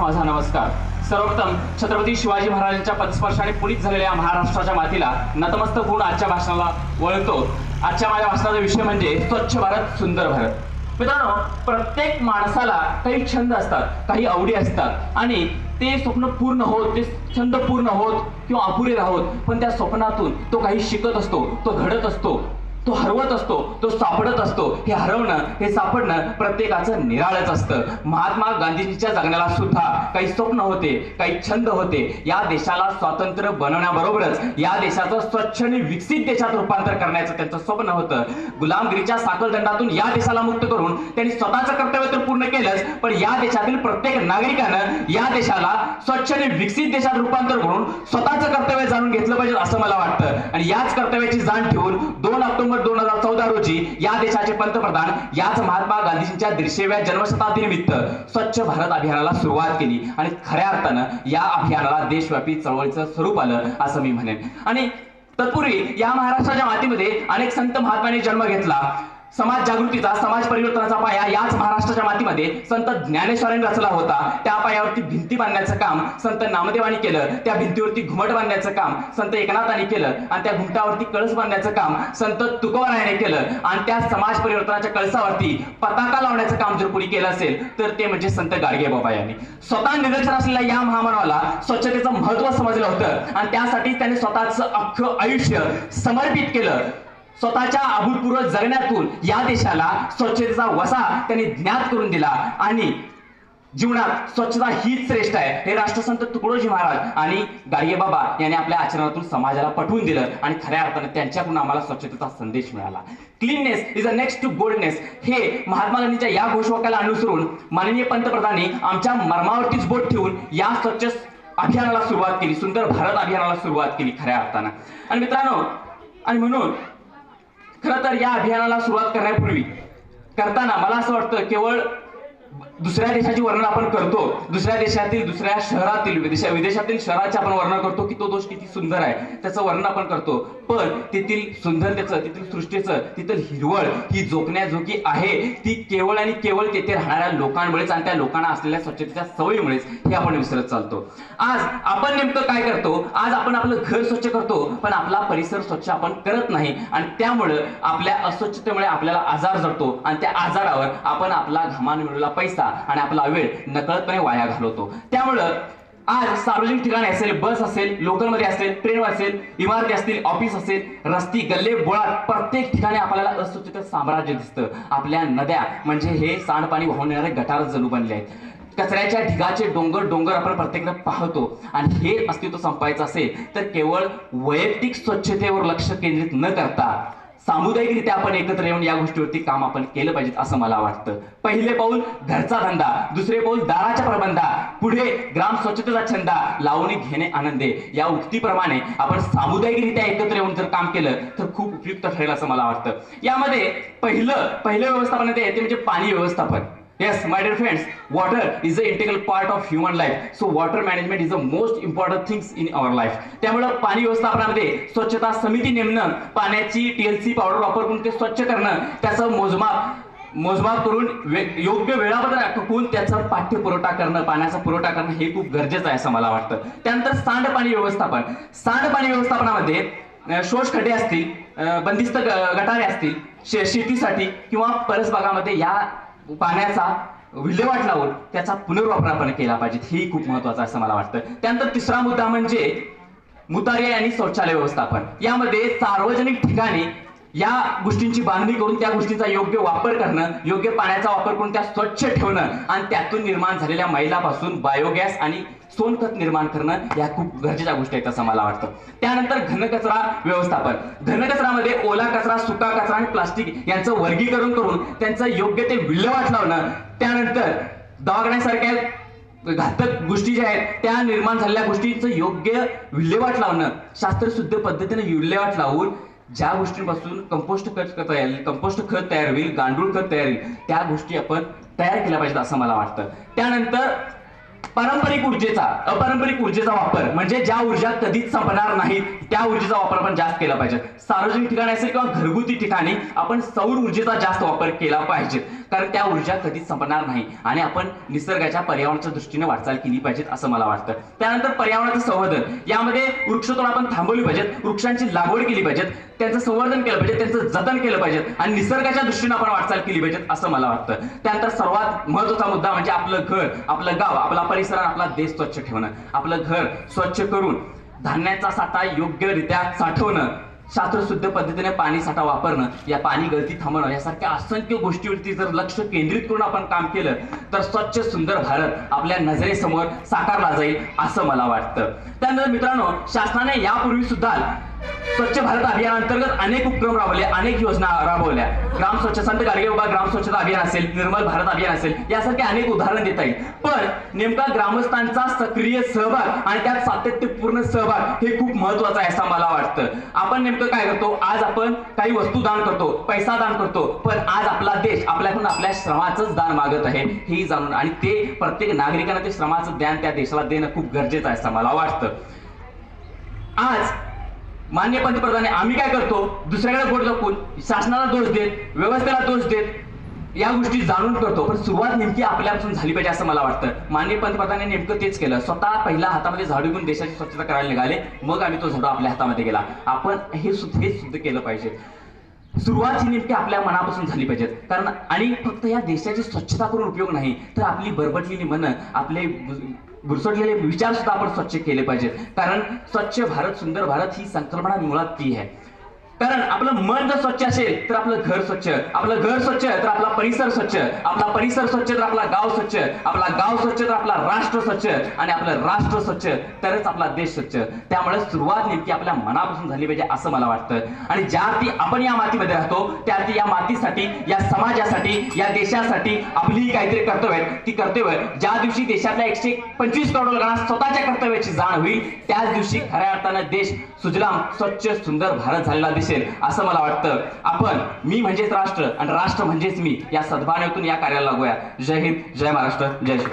माझा नमस्कार. सर्वप्रथम छत्रपती शिवाजी महाराजांच्या पदस्पर्शाने पुनीत झालेल्या महाराष्ट्राच्या मातीला नतमस्तक होऊन आजच्या भाषणाला वळतो. आजच्या माझ्या भाषणाचा विषय म्हणजे स्वच्छ भारत सुंदर भारत. मित्रांनो प्रत्येक माणसाला काही छंद असतात काही आवडी असतात आणि ते स्वप्न पूर्ण होत ते छंद पूर्ण होत किंवा अपुरे राहोत पण त्या स्वप्नातून तो काही शिकत असतो तो घडत असतो तो हरवत असतो तो सापडत असतो. हे हरवणं हे सापडणं प्रत्येकाचं निराळच असतं. महात्मा गांधीजीच्या जगण्याला सुद्धा काही स्वप्न होते काही छंद होते. या देशाला स्वातंत्र्य बनवण्याबरोबरच या देशाचं स्वच्छ आणि विकसित देशात रूपांतर करण्याचं त्यांचं स्वप्न होतं. गुलामगिरीच्या साखळदंडातून या देशाला मुक्त करून त्यांनी स्वतःचं कर्तव्य तर पूर्ण केलंच पण या देशातील प्रत्येक नागरिकानं या देशाला स्वच्छ आणि विकसित देशात रूपांतर करून स्वतःचं कर्तव्य जाणून घेतलं पाहिजे असं मला वाटतं. आणि याच कर्तव्याची जाण ठेवून दोन ऑक्टोबर दोन हजार चौदा रोजी या देशाचे पंतप्रधान याच महात्मा गांधीजींच्या दीडशेव्या जन्मशताब्दी निमित्त स्वच्छ भारत अभियानाला सुरुवात केली. आणि खऱ्या अर्थानं या अभियानाला देशव्यापी चळवळीचं स्वरूप आलं असं मी म्हणेन. आणि तत्पूर्वी या महाराष्ट्राच्या मातीमध्ये अनेक संत महात्म्यांनी जन्म घेतला. समाज जागृतीचा समाज परिवर्तनाचा पाया याच महाराष्ट्राच्या मातीमध्ये संत ज्ञानेश्वरांनी रचला होता. त्या पायावरती भिंती बांधण्याचं काम संत नामदेवानी केलं. त्या भिंतीवरती घुमट बांधण्याचं काम संत एकनाथांनी केलं. आणि त्या घुमटावरती कळस बांधण्याचं काम संत तुकोबरायाने केलं. आणि त्या समाज परिवर्तनाच्या कळसावरती पताका लावण्याचं काम जर कोणी केलं असेल तर ते म्हणजे संत गाडगे बाबा यांनी. स्वतः निदर्शन असलेल्या या महामानवाला स्वच्छतेचं महत्त्व समजलं होतं. आणि त्यासाठी त्यांनी स्वतःचं अख्खं आयुष्य समर्पित केलं. स्वतःच्या अभूतपूर्व जगण्यातून या देशाला स्वच्छतेचा वसा त्यांनी ज्ञात करून दिला. आणि जीवनात स्वच्छता हीच श्रेष्ठ आहे. हे राष्ट्रसंत तुकडोजी महाराज आणि गाडगे बाबा यांनी आपल्या आचरणातून समाजाला पटवून दिलं आणि खऱ्या अर्थाने त्यांच्याकडून आम्हाला स्वच्छतेचा संदेश मिळाला. Cleanness is a next to goldness हे महात्मा गांधीच्या या घोषवाक्याला अनुसरून माननीय पंतप्रधानांनी आमच्या मर्मावरतीच बोट ठेवून या स्वच्छ अभियानाला सुरुवात केली. सुंदर भारत अभियानाला सुरुवात केली खऱ्या अर्थानं. आणि मित्रांनो आणि म्हणून खरं तर या अभियानाला सुरुवात करण्यापूर्वी करताना मला असं वाटतं केवळ दुसऱ्या देशाची वर्णन आपण करतो. दुसऱ्या देशातील दुसऱ्या शहरातील विदेशा विदेशातील शहराचे आपण वर्णन करतो की तो दोष किती सुंदर आहे. त्याचं वर्णन आपण करतो. पण तेथील सुंदरतेचं तेथील सृष्टीचं तिथील हिरवळ ही जोखण्याजोगी आहे. ती केवळ आणि केवळ तेथे राहणाऱ्या लोकांमुळेच आणि त्या लोकांना असलेल्या स्वच्छतेच्या सवयीमुळेच हे आपण विसरत चालतो. आज आपण नेमकं काय करतो? आज आपण आपलं घर स्वच्छ करतो पण आपला परिसर स्वच्छ आपण करत नाही. आणि त्यामुळं आपल्या अस्वच्छतेमुळे आपल्याला आजार जडतो. आणि त्या आजारावर आपण आपला घामान मिळवला पैसा आणि आपला वेळ नकळतपणे वाया घालवतो. त्यामुळं आज सार्वजनिक ठिकाणी असेल बस असेल लोकलमध्ये असेल ट्रेन असेल इमारती असतील ऑफिस असेल रस्ती गल्ले बोळात प्रत्येक ठिकाणी आपल्याला अस्वच्छता साम्राज्य दिसतं. आपल्या नद्या म्हणजे हे सांडपाणी वाहून येणारे गटार जणू बनले आहेत. कचऱ्याच्या ढिगाचे डोंगर डोंगर आपण प्रत्येकदा पाहतो. आणि हे अस्तित्व संपायचं असेल तर केवळ वैयक्तिक स्वच्छतेवर लक्ष केंद्रित न करता सामुदायिकरित्या आपण एकत्र येऊन या गोष्टीवरती काम आपण केलं पाहिजे असं मला वाटतं. पहिले पाऊल घरचा धंदा दुसरे पाऊल दाराच्या प्रबंधा पुढे ग्राम स्वच्छतेचा छंदा लावणी घेणे आनंदे. या उक्तीप्रमाणे आपण सामुदायिकरित्या एकत्र येऊन जर काम केलं तर खूप उपयुक्त ठरेल असं मला वाटतं. यामध्ये पहिलं पहिलं व्यवस्थापन येते ते म्हणजे पाणी व्यवस्थापन. Yes, my dear friends, water is the integral part of human life. So water management is the most important things in our life. त्यामुळं पाणी व्यवस्थापनामध्ये स्वच्छता समिती नेमणं पाण्याची टीएलसी पावडर वापर करून ते स्वच्छ करणं त्याचं मोजमाप मोजमाप करून वे- योग्य वेळापत्रक टाकून त्याचा पाठ्य पुरवठा करणं पाण्याचा पुरवठा करणं हे खूप गरजेचं आहे असं मला वाटतं त्यानंतर सांडपाणी व्यवस्थापन सांडपाणी व्यवस्थापनामध्ये शोष खड्डे असतील बंदिस्त ग- गटारे असतील शे- शेतीसाठी किंवा परसबागामध्ये या पाण्याचा विल्हेवाट लावून त्याचा पुनर्वापर आपण केला पाहिजे. हेही खूप महत्वाचं असं मला वाटतं. त्यानंतर तिसरा मुद्दा म्हणजे मुतारी आणि शौचालय व्यवस्थापन. यामध्ये सार्वजनिक ठिकाणी या गोष्टींची बांधणी करून त्या गोष्टींचा योग्य वापर करणं योग्य पाण्याचा वापर करून त्या स्वच्छ ठेवणं आणि त्यातून निर्माण झालेल्या मैलापासून बायोगॅस आणि सोनखत निर्माण करणं या खूप गरजेच्या गोष्टी आहेत असं मला वाटतं. त्यानंतर घनकचरा व्यवस्थापन. घनकचरामध्ये ओला कचरा सुका कचरा आणि प्लास्टिक यांचं वर्गीकरण करून त्यांचं योग्य ते विल्हेवाट लावणं. त्यानंतर दवाखान्यासारख्या घातक गोष्टी ज्या आहेत त्या निर्माण झालेल्या गोष्टींचं योग्य विल्हेवाट लावणं. शास्त्रशुद्ध पद्धतीने विल्हेवाट लावून ज्या गोष्टीपासून कंपोस्ट खत तयार होईल कंपोस्ट खत तयार होईल गांडूळ खत तयार होईल त्या गोष्टी आपण तयार केल्या पाहिजेत असं मला वाटतं. त्यानंतर पारंपरिक ऊर्जेचा अपारंपरिक ऊर्जेचा वापर म्हणजे ज्या ऊर्जा कधीच संपणार नाही त्या ऊर्जेचा वापर आपण जास्त केला पाहिजे. सार्वजनिक ठिकाणी असेल किंवा घरगुती ठिकाणी आपण सौर ऊर्जेचा जास्त वापर केला पाहिजे. कारण त्या ऊर्जा कधीच संपणार नाही. आणि आपण निसर्गाच्या पर्यावरणाच्या दृष्टीने वाटचाल केली पाहिजेत असं मला वाटतं. त्यानंतर पर्यावरणाचं संवर्धन. यामध्ये वृक्षतोड आपण थांबवली पाहिजेत. वृक्षांची लागवड केली पाहिजेत. त्यांचं संवर्धन केलं पाहिजे त्यांचं जतन केलं पाहिजे आणि निसर्गाच्या दृष्टीने आपण वाटचाल केली पाहिजे असं मला वाटतं. त्यानंतर सर्वात महत्त्वाचा मुद्दा म्हणजे आपलं घर आपलं गाव आपला परिसर आपला देश स्वच्छ ठेवणं. आपलं घर स्वच्छ करून धान्याचा साठा योग्यरित्या साठवणं. शास्त्रशुद्ध पद्धतीने पाणी साठा वापरणं या पाणी गळती थांबवणं यासारख्या असंख्य गोष्टीवरती जर लक्ष केंद्रित करून आपण काम केलं तर स्वच्छ सुंदर भारत आपल्या नजरेसमोर साकारला जाईल असं मला वाटतं. त्यानंतर मित्रांनो शासनाने यापूर्वी सुद्धा स्वच्छ भारत अभियानांतर्गत अनेक उपक्रम राबवले अनेक योजना राबवल्या. ग्राम स्वच्छ संत गाडगे बाबा ग्राम स्वच्छता अभियान असेल निर्मल भारत अभियान असेल यासारखे अनेक उदाहरण देता येईल. पण नेमका ग्रामस्थांचा सक्रिय सहभाग आणि त्यात सातत्यपूर्ण सहभाग हे खूप महत्वाचं आहे असं मला वाटतं. आपण नेमकं काय करतो? आज आपण काही वस्तू दान करतो पैसा दान करतो पण आज आपला देश आपल्याकडून आपल्या श्रमाचंच दान मागत आहे हेही जाणून आणि ते प्रत्येक नागरिकांना ते श्रमाचं ज्ञान त्या देशाला देणं खूप गरजेचं आहे असं मला वाटतं. आज मान्य पंतप्रधान आम्ही काय करतो? दुसऱ्याकडे बोट लपून शासनाला दोष देत व्यवस्थेला दोष देत या गोष्टी जाणून करतो. पण सुरुवात नेमकी आपल्यापासून झाली पाहिजे असं मला वाटतं. माननीय पंतप्रधानांनी नेमकं तेच केलं. स्वतः पहिला हातामध्ये झाडू घेऊन देशाची स्वच्छता करायला निघाले. मग आम्ही तो झाडू आपल्या हातामध्ये गेला. आपण हे सुद्धा हे सुद्धा केलं पाहिजे. सुरुवात ही नेमकी आपल्या मनापासून झाली पाहिजे. कारण आणि फक्त या देशाची स्वच्छता करून उपयोग नाही तर आपली बरबटलेली मनं आपले बुरसटलेले विचार सुद्धा आपण स्वच्छ केले पाहिजेत. कारण स्वच्छ भारत सुंदर भारत ही संकल्पना मुळात ती आहे. कारण आपलं मन जर स्वच्छ असेल तर आपलं घर स्वच्छ. आपलं घर स्वच्छ तर आपला परिसर स्वच्छ. आपला परिसर स्वच्छ तर आपला गाव स्वच्छ. आपला गाव स्वच्छ तर आपला राष्ट्र स्वच्छ. आणि आपलं राष्ट्र स्वच्छ तरच आपला देश स्वच्छ. त्यामुळे सुरुवात नेमकी आपल्या मनापासून झाली पाहिजे असं मला वाटतं. आणि ज्या अर्थी आपण या मातीमध्ये राहतो त्या अर्थी या मातीसाठी या समाजासाठी या देशासाठी आपलीही काहीतरी कर्तव्य ती कर्तव्य ज्या दिवशी देशातल्या एकशे पंचवीस करोड लोकांना स्वतःच्या कर्तव्याची जाण होईल त्याच दिवशी खऱ्या अर्थानं देश सुजलाम स्वच्छ सुंदर भारत झालेला दिसेल असं मला वाटतं. आपण मी म्हणजेच राष्ट्र आणि राष्ट्र म्हणजेच मी या सद्भावनेतून या कार्याला लागूया. जय हिंद जय महाराष्ट्र जय श्री